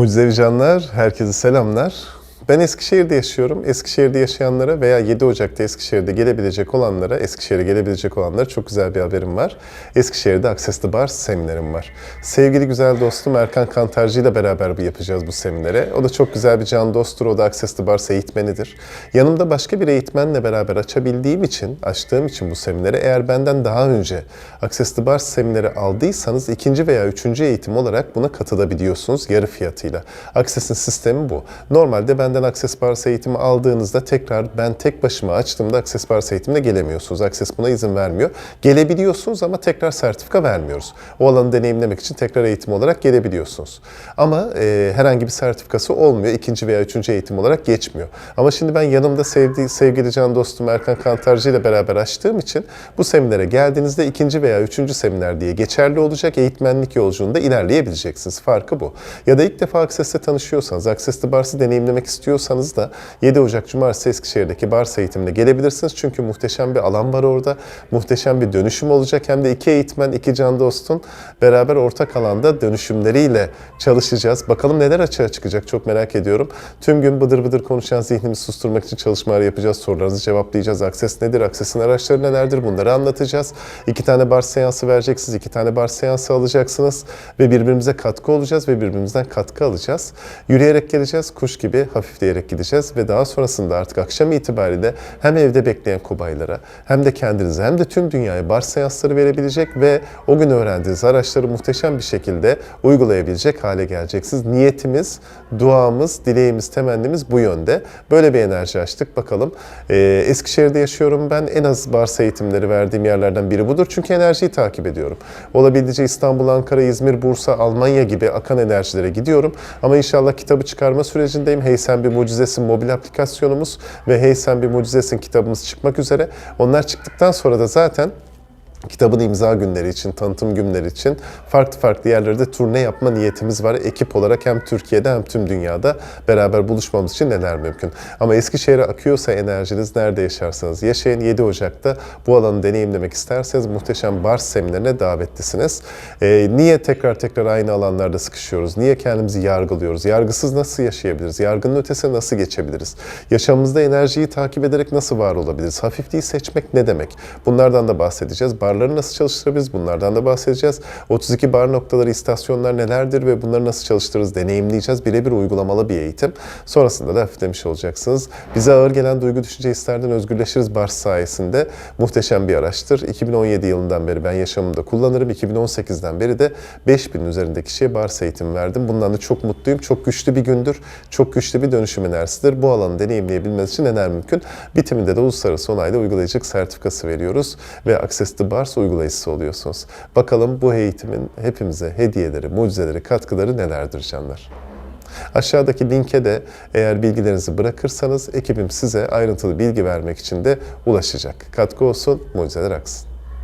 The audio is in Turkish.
Mucizevi canlar, herkese selamlar. Ben Eskişehir'de yaşıyorum. Eskişehir'de yaşayanlara veya 7 Ocak'ta Eskişehir'de gelebilecek olanlara, Eskişehir'e gelebilecek olanlara çok güzel bir haberim var. Eskişehir'de Access the Bar seminerim var. Sevgili güzel dostum Erkan Kantarcı ile beraber bu yapacağız bu seminere. O da çok güzel bir can dosttur. O da Access the Bar eğitmenidir. Yanımda başka bir eğitmenle beraber açabildiğim için, açtığım için bu semineri eğer benden daha önce Access the Bar semineri aldıysanız ikinci veya üçüncü eğitim olarak buna katılabiliyorsunuz yarı fiyatıyla. Access'in sistemi bu. Normalde benden Access Bars eğitimi aldığınızda tekrar ben tek başıma açtığımda Access Bars eğitimine gelemiyorsunuz. Access buna izin vermiyor. Gelebiliyorsunuz ama tekrar sertifika vermiyoruz. O alanı deneyimlemek için tekrar eğitim olarak gelebiliyorsunuz. Ama e, herhangi bir sertifikası olmuyor. İkinci veya üçüncü eğitim olarak geçmiyor. Ama şimdi ben yanımda sevdiği, sevgili can dostum Erkan Kantarcı ile beraber açtığım için bu seminere geldiğinizde ikinci veya üçüncü seminer diye geçerli olacak. Eğitmenlik yolculuğunda ilerleyebileceksiniz. Farkı bu. Ya da ilk defa Access'te tanışıyorsanız, Access'te Bars'ı deneyimlemek istiyorsanız da 7 Ocak Cumartesi Eskişehir'deki Bars eğitimine gelebilirsiniz. Çünkü muhteşem bir alan var orada. Muhteşem bir dönüşüm olacak. Hem de iki eğitmen, iki can dostun beraber ortak alanda dönüşümleriyle çalışacağız. Bakalım neler açığa çıkacak çok merak ediyorum. Tüm gün bıdır bıdır konuşan zihnimizi susturmak için çalışmalar yapacağız. Sorularınızı cevaplayacağız. Access nedir? Access'in araçları nelerdir? Bunları anlatacağız. İki tane Bars seansı vereceksiniz. iki tane Bars seansı alacaksınız. Ve birbirimize katkı olacağız ve birbirimizden katkı alacağız. Yürüyerek geleceğiz. Kuş gibi hafifleyerek gideceğiz. Ve daha sonrasında artık akşam itibariyle hem evde bekleyen kobaylara hem de kendinize hem de tüm dünyaya Bars seansları verebilecek ve o gün öğrendiğiniz araçları muhteşem bir şekilde uygulayabilecek hale geleceksiniz. Niyetimiz, duamız, dileğimiz, temennimiz bu yönde. Böyle bir enerji açtık. Bakalım. Ee, Eskişehir'de yaşıyorum ben. En az Bars eğitimleri verdiğim yerlerden biri budur. Çünkü enerjiyi takip ediyorum. Olabildiğince İstanbul, Ankara, İzmir, Bursa, Almanya gibi akan enerjilere gidiyorum. Ama inşallah kitabı çıkarma sürecindeyim. Hey Bir Mucizesin mobil aplikasyonumuz ve Hey Sen Bir Mucizesin kitabımız çıkmak üzere. Onlar çıktıktan sonra da zaten Kitabın imza günleri için, tanıtım günleri için farklı farklı yerlerde turne yapma niyetimiz var. Ekip olarak hem Türkiye'de hem tüm dünyada beraber buluşmamız için neler mümkün. Ama Eskişehir'e akıyorsa enerjiniz nerede yaşarsanız yaşayın. 7 Ocak'ta bu alanı deneyimlemek isterseniz muhteşem Bars seminerine davetlisiniz. Ee, niye tekrar tekrar aynı alanlarda sıkışıyoruz? Niye kendimizi yargılıyoruz? Yargısız nasıl yaşayabiliriz? Yargının ötesine nasıl geçebiliriz? Yaşamımızda enerjiyi takip ederek nasıl var olabiliriz? Hafifliği seçmek ne demek? Bunlardan da bahsedeceğiz barları nasıl çalıştırabiliriz? Bunlardan da bahsedeceğiz. 32 bar noktaları, istasyonlar nelerdir ve bunları nasıl çalıştırırız? Deneyimleyeceğiz. Birebir uygulamalı bir eğitim. Sonrasında da hafiflemiş olacaksınız. Bize ağır gelen duygu düşünce hislerden özgürleşiriz Bars sayesinde. Muhteşem bir araçtır. 2017 yılından beri ben yaşamımda kullanırım. 2018'den beri de 5000 üzerinde kişiye Bars eğitim verdim. Bundan da çok mutluyum. Çok güçlü bir gündür. Çok güçlü bir dönüşüm enerjisidir. Bu alanı deneyimleyebilmeniz için neler mümkün? Bitiminde de uluslararası onayda uygulayıcılık sertifikası veriyoruz ve Access the Bars uygulayıcısı oluyorsunuz. Bakalım bu eğitimin hepimize hediyeleri, mucizeleri, katkıları nelerdir canlar? Aşağıdaki linke de eğer bilgilerinizi bırakırsanız ekibim size ayrıntılı bilgi vermek için de ulaşacak. Katkı olsun, mucizeler aksın.